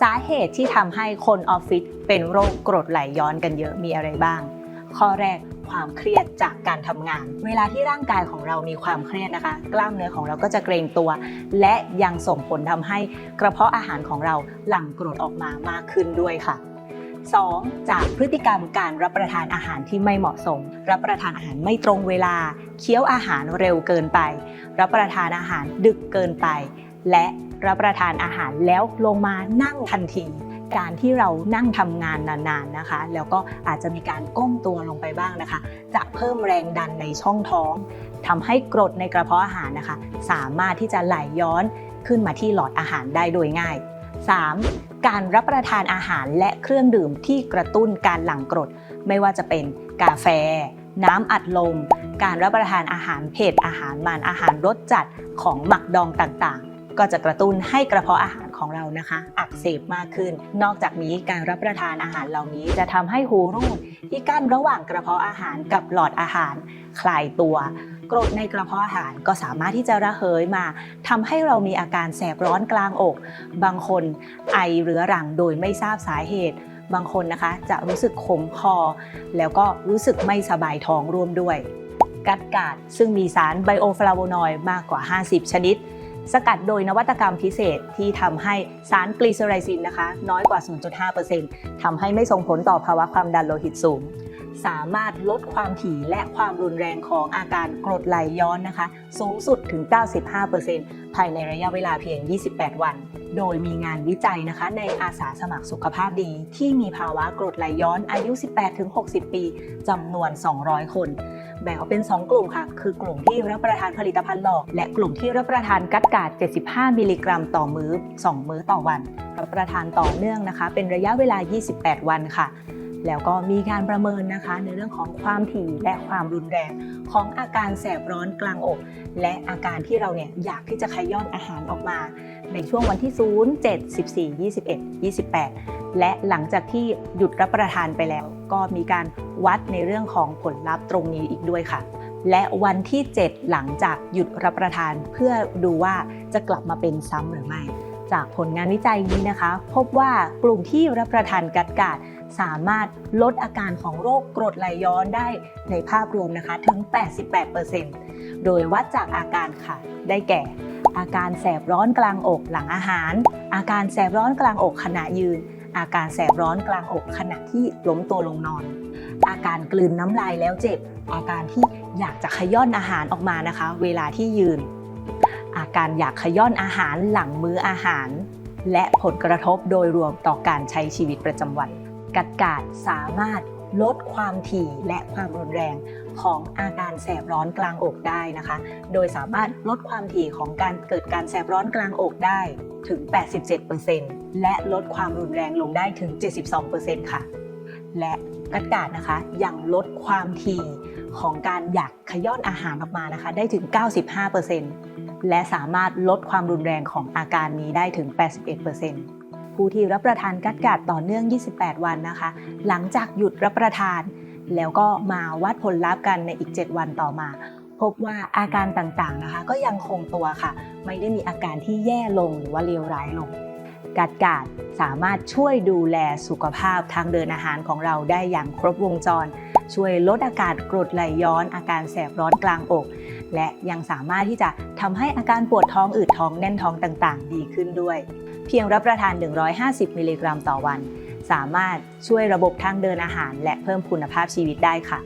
สาเหตุที่ทำให้คนออฟฟิศเป็นโรคกรดไหลย้อนกันเยอะมีอะไรบ้าง ข้อแรกความเครียดจากการทำงาน เวลาที่ร่างกายของเรามีความเครียดนะคะ กล้ามเนื้อของเราก็จะเกรงตัว และยังส่งผลทำให้กระเพาะอาหารของเราหลั่งกรดออกมามากขึ้นด้วยค่ะ 2. จากพฤติกรรมการรับประทานอาหารที่ไม่เหมาะสม รับประทานอาหารไม่ตรงเวลา เคี้ยวอาหารเร็วเกินไป รับประทานอาหารดึกเกินไป และรับประทานอาหารแล้วลงมานั่งทันที การที่เรานั่งทำงานนานๆนะคะ แล้วก็อาจจะมีการก้มตัวลงไปบ้างนะคะ จะเพิ่มแรงดันในช่องท้องทำให้กรดในกระเพาะอาหารนะคะ สามารถที่จะไหลย้อนขึ้นมาที่หลอดอาหารได้โดยง่าย 3. การรับประทานอาหารและเครื่องดื่มที่กระตุ้นการหลั่งกรด ไม่ว่าจะเป็นกาแฟ น้ำอัดลม การรับประทานอาหารเผ็ดอาหารมันอาหารรสจัดของหมักดองต่าง ก็จะกระตุ้นให้กระเพาะอาหารของเรานะคะ อักเสบมากขึ้น นอกจากนี้การรับประทานอาหารเหล่านี้จะทำให้หูรูดที่กั้นระหว่างกระเพาะอาหารกับหลอดอาหาร คลายตัวกรดในกระเพาะอาหารก็สามารถที่จะระเหยมาทำให้เรามีอาการแสบร้อนกลางอก บางคนไอเรื้อรังโดยไม่ทราบสาเหตุ บางคนนะคะจะรู้สึกขมคอ แล้วก็รู้สึกไม่สบายท้องร่วมด้วย กัดกาดซึ่งมีสารไบโอฟลาโวนอยด์มากกว่า 50 ชนิด สกัดโดยนวัตกรรมพิเศษที่ทำให้สารกลีเซอไรซินนะคะ น้อยกว่า 0.5%ทำให้ไม่ส่งผลต่อภาวะความดันโลหิตสูง สามารถลดความถี่และความรุนแรงของอาการกรดไหลย้อนนะคะ สูงสุดถึง 95%ภายในระยะเวลาเพียง 28 วัน โดยมีงานวิจัยนะคะ ในอาสาสมัครสุขภาพดี ที่มีภาวะกรดไหลย้อนอายุ 18-60 ปีจำนวน 200 คน แบ่งออกเป็น 2 กลุ่มค่ะ คือกลุ่มที่รับประทานผลิตภัณฑ์หลอก และกลุ่มที่รับประทานกัดกาด 75 มิลลิกรัม ต่อมือ้อ 2 มื้อต่อวัน รับประทานต่อเนื่องนะคะ เป็นระยะเวลา 28 วันค่ะ แล้วก็มีการประเมินนะคะในเรื่องของความถี่และความรุนแรงของอาการแสบร้อนกลางอก และอาการที่เราเนี่ยอยากที่จะขย้อนอาหารออกมา ในช่วงวันที่ 0 7 14 21 28 และหลังจากที่หยุดรับประทานไปแล้ว ก็มีการวัดในเรื่องของผลลัพธ์ตรงนี้อีกด้วยค่ะและวันที่ 7 หลังจากหยุดรับประทานเพื่อดูว่าจะกลับมาเป็นซ้ำหรือไม่ จากผลงานวิจัยนี้นะคะ พบว่ากลุ่มที่รับประทานกัดกาด สามารถลดอาการของโรคกรดไหลย้อนได้ในภาพรวมนะคะถึง 88%โดยวัดจากอาการค่ะ ได้แก่ อาการแสบร้อนกลางอกหลังอาหาร อาการแสบร้อนกลางอกขณะยืน อาการแสบร้อนกลางอกขณะที่ล้มตัวลงนอน อาการกลืนน้ำลายแล้วเจ็บ อาการที่อยากจะขย้อนอาหารออกมานะคะ เวลาที่ยืน อาการอยากขย้อนอาหารหลังมื้ออาหารและผลกระทบโดยรวมต่อการใช้ชีวิตประจำวัน กัดกาดสามารถลดความถี่และความรุนแรงของอาการแสบร้อนกลางอกได้นะคะ โดยสามารถลดความถี่ของการเกิดการแสบร้อนกลางอกได้ถึง 87%และลดความรุนแรงลงได้ถึง 72%ค่ะ และกัดกาดนะคะยังลดความถี่ของการอยากขย้อนอาหารออกมานะคะ ได้ถึง 95%และสามารถลดความรุนแรงของอาการนี้ได้ถึง 81% ผู้ที่รับประทานกัดกาดต่อเนื่อง 28 วันนะคะ หลังจากหยุดรับประทาน แล้วก็มาวัดผลลัพธ์กันในอีก 7 วันต่อมา พบว่าอาการต่างๆนะคะ ก็ยังคงตัวค่ะ ไม่ได้มีอาการที่แย่ลงหรือว่าเลวร้ายลงกัดกาดสามารถช่วยดูแลสุขภาพทางเดินอาหารของเราได้อย่างครบวงจร ช่วยลดอาการกรดไหลย้อน อาการแสบร้อนกลางอก และยังสามารถที่จะทำให้อาการปวดท้องอืดท้องแน่นท้องต่างๆ ดีขึ้นด้วย เพียงรับประทาน 150 มิลลิกรัมต่อวัน สามารถช่วยระบบทางเดินอาหาร และเพิ่มคุณภาพชีวิตได้ค่ะ